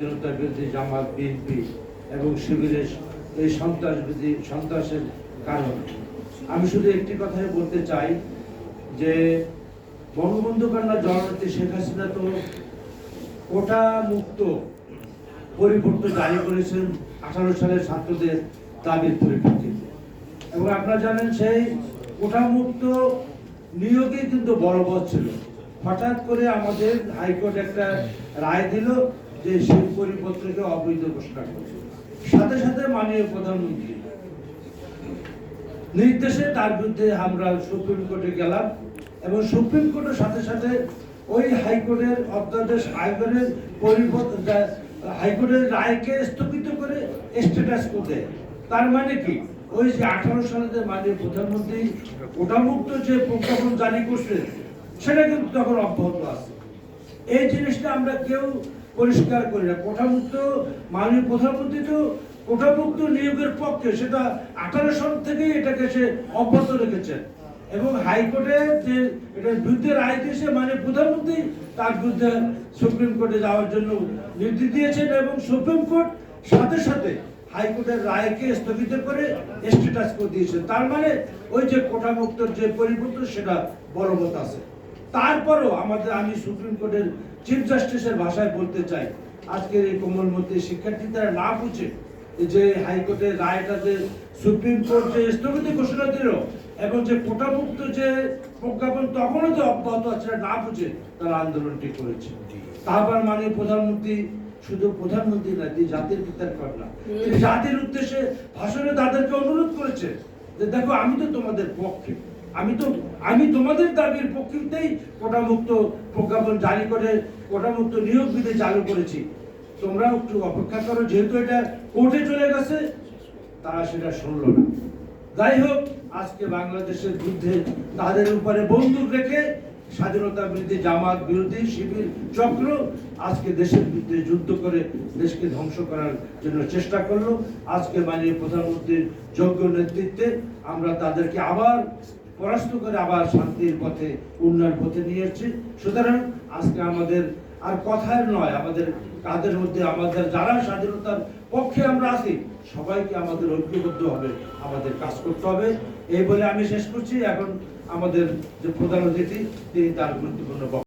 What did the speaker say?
জনতার জামাত, বিএনপি এবং শিবিরের এই সন্ত্রাসবিধি সন্ত্রাসের কারণ। আমি শুধু একটি কথাই বলতে চাই যে বঙ্গবন্ধু কন্যা জননেত্রী শেখ হাসিনা তো কোটা মুক্ত জারি করেছেন আঠারো সালের ছাত্রদের দাবির পরিপ্রেক্ষিতে। এবং আপনারা জানেন সেই কোটা মুক্ত নিয়োগে কিন্তু বলবৎ ছিল। হঠাৎ করে আমাদের হাইকোর্ট একটা রায় দিল যে সেই পরিপত্রকে অবৈধ ঘোষণা করে সাথে সাথে মাননীয় প্রধানমন্ত্রী, নির্দেশে তার বিরুদ্ধে আমরা সুপ্রিম কোর্টে গেলাম এবং সুপ্রিম কোর্টের সাথে সাথে ওই হাইকোর্টের অধ্যাদেশ, হাইকোর্টের পরিবর্তন হাইকোর্টের রায়কে স্থগিত করে স্ট্যাটাস করতে তার মানে কি? ওই যে আঠারো সালে মাননীয় প্রধানমন্ত্রী ওটামুক্ত যে প্রজ্ঞাপন জারি করছে, সেটা কিন্তু তখন অব্যাহত আছে। এই জিনিসটা আমরা কেউ পরিষ্কার করি না। কোঠামুক্ত মাননীয় প্রধানমন্ত্রী তো কোঠামুক্ত নিয়োগের পক্ষে সেটা আঠারো সাল থেকেই এটাকে সে অব্যাহত রেখেছেন এবং হাইকোর্টে যে এটার বিরুদ্ধে রায় দিয়েছে মানে প্রধানমন্ত্রী, তার বিরুদ্ধে সুপ্রিম কোর্টে যাওয়ার জন্য নির্দেশ দিয়েছেন এবং সুপ্রিম কোর্ট সাথে সাথে হাইকোর্টের রায়কে স্থগিত করে স্ট্যাটাস করে দিয়েছে। তার মানে ওই যে কোটামুক্তর যে পরিবর্তন, সেটা বলবৎ আছে। তারপরও আমাদের আমি সুপ্রিম কোর্টের চিফ জাস্টিসের ভাষায় বলতে চাই আজকের এই কোমলমতি শিক্ষার্থী তারা না বুঝে যে হাইকোর্টের রায়টা যে সুপ্রিম কোর্ট যে স্থগিত ঘোষণা দিল এবং যে কোটামুক্ত যে প্রজ্ঞাপন তখনও যে অব্যাহত আছে না বুঝে তারা আন্দোলনটি করেছে। তারপর মানে প্রধানমন্ত্রী শুধু প্রধানমন্ত্রী না তিনি জাতির পিতার কন্যা। তিনি জাতির উদ্দেশ্যে ভাষণে তাদেরকে অনুরোধ করেছে যে দেখো আমি তো তোমাদের পক্ষে। আমি তো, আমি তোমাদের দাবির পক্ষেই কোটামুক্ত প্রজ্ঞাপন জারি করে, কোটামুক্ত নিয়োগ বিধি চালু করেছি। তোমরা একটু অপেক্ষা করো, যেহেতু এটা কোর্টে চলে গেছে, তারা সেটা শুনলো না। যাই হোক, আজকে বাংলাদেশের বিরুদ্ধে তাদের উপরে বন্দুক রেখে স্বাধীনতা বিরোধী জামাত বিরোধী শিবির চক্র আজকে দেশের বিরুদ্ধে যুদ্ধ করে দেশকে ধ্বংস করার জন্য চেষ্টা করল। আজকে মাননীয় প্রধানমন্ত্রীর যোগ্য নেতৃত্বে আমরা তাদেরকে আবার পরাস্ত করে আবার শান্তির পথে উন্নয়ন পথে নিয়ে এসেছি। সুতরাং আজকে আমাদের আর কথার নয়, আমাদের কাদের মধ্যে, আমাদের যারা স্বাধীনতার পক্ষে আমরা আছি, সবাইকে আমাদের ঐক্যবদ্ধ হবে আমাদের কাজ করতে হবে। এই বলে আমি শেষ করছি। এখন আমাদের যে প্রধান অতিথি, তিনি তার গুরুত্বপূর্ণ